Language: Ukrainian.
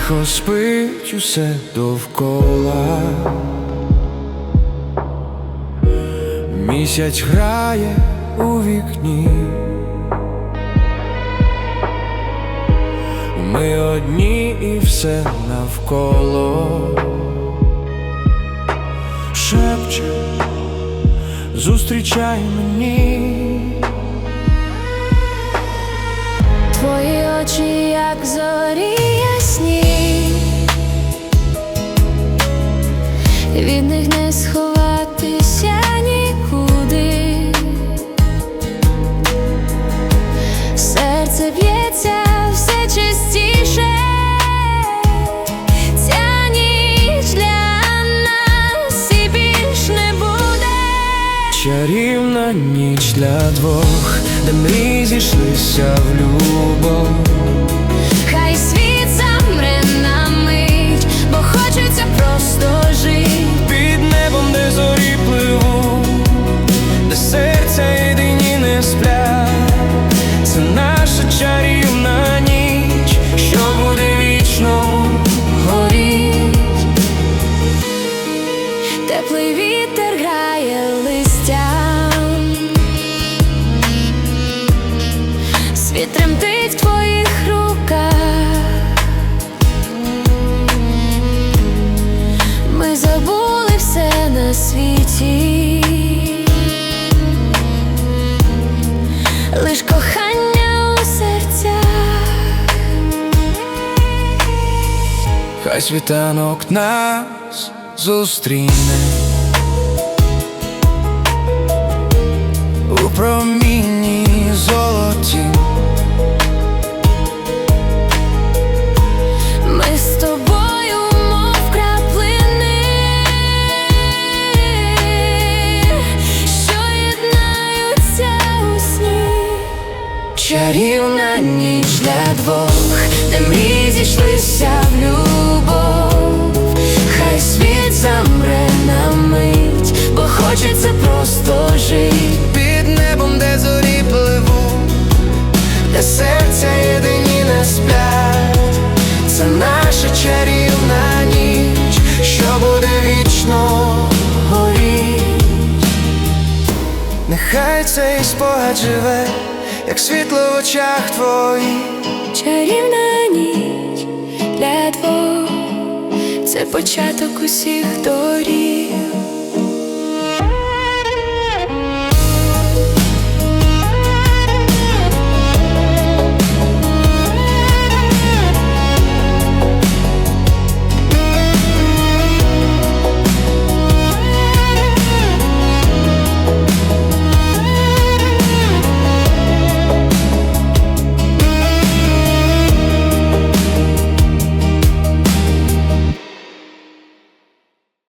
Тихо спить усе довкола. Місяць грає у вікні. Ми одні і все навколо. Шепче, зустрічай мені. Твої очі, як зорі від них не сховатися нікуди. Серце б'ється все частіше. Ця ніч для нас і більш не буде. Чарівна ніч для двох, де мрії зійшлися в любов. Хай світанок нас зустріне у промінні золоті. Ми з тобою, мов краплини, що єднаються у сні. Чарівна Ніч для двох, де мрії зійшлися хочеться просто жити. під небом, де зорі пливуть, де серця єдині не сплять. Це наша чарівна ніч, що буде вічно горіть. Нехай цей спогад живе, як світло в очах твоїх. Чарівна ніч для двох, це початок усіх доріг.